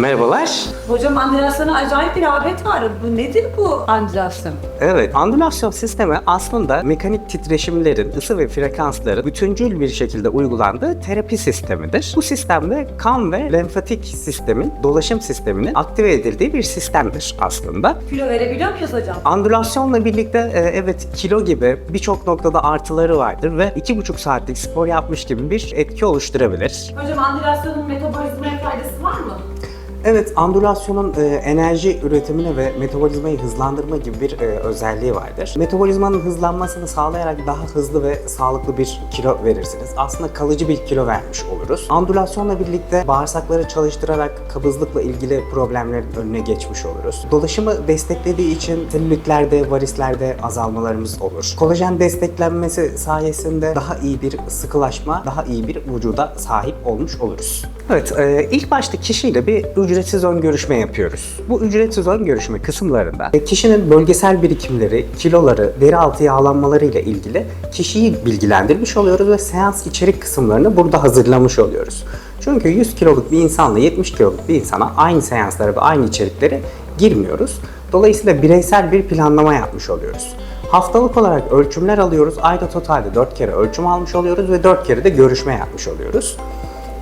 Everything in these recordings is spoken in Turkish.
Merhabalar. Hocam andülasyona acayip bir rağbet var. Bu nedir bu andülasyon? Evet, andülasyon sistemi aslında mekanik titreşimlerin, ısı ve frekansların bütüncül bir şekilde uygulandığı terapi sistemidir. Bu sistemde kan ve lenfatik sistemin, dolaşım sisteminin aktive edildiği bir sistemdir aslında. Kilo verebiliyor muyuz hocam? Andülasyonla birlikte e, evet kilo gibi birçok noktada artıları vardır ve 2,5 saatlik spor yapmış gibi bir etki oluşturabilir. Hocam andülasyonun metabolizmaya faydası var mı? Evet, andülasyonun e, enerji üretimini ve metabolizmayı hızlandırma gibi bir e, özelliği vardır. Metabolizmanın hızlanmasını sağlayarak daha hızlı ve sağlıklı bir kilo verirsiniz. Aslında kalıcı bir kilo vermiş oluruz. Andülasyonla birlikte bağırsakları çalıştırarak kabızlıkla ilgili problemlerin önüne geçmiş oluruz. Dolaşımı desteklediği için selülitlerde, varislerde azalmalarımız olur. Kolajen desteklenmesi sayesinde daha iyi bir sıkılaşma, daha iyi bir vücuda sahip olmuş oluruz. Evet, e, ilk başta kişiyle bir ücretsiz ön görüşme yapıyoruz. Bu ücretsiz ön görüşme kısımlarında e, kişinin bölgesel birikimleri, kiloları, deri altı yağlanmaları ile ilgili kişiyi bilgilendirmiş oluyoruz ve seans içerik kısımlarını burada hazırlamış oluyoruz. Çünkü 100 kiloluk bir insanla 70 kiloluk bir insana aynı seanslara ve aynı içeriklere girmiyoruz. Dolayısıyla bireysel bir planlama yapmış oluyoruz. Haftalık olarak ölçümler alıyoruz. Ayda totalde 4 kere ölçüm almış oluyoruz ve 4 kere de görüşme yapmış oluyoruz.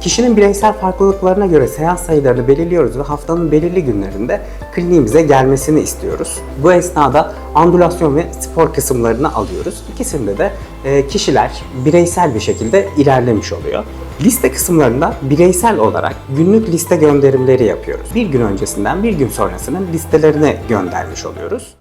Kişinin bireysel farklılıklarına göre seans sayılarını belirliyoruz ve haftanın belirli günlerinde kliniğimize gelmesini istiyoruz. Bu esnada andülasyon ve spor kısımlarını alıyoruz. İkisinde de e, kişiler bireysel bir şekilde ilerlemiş oluyor. Liste kısımlarında bireysel olarak günlük liste gönderimleri yapıyoruz. Bir gün öncesinden bir gün sonrasının listelerini göndermiş oluyoruz.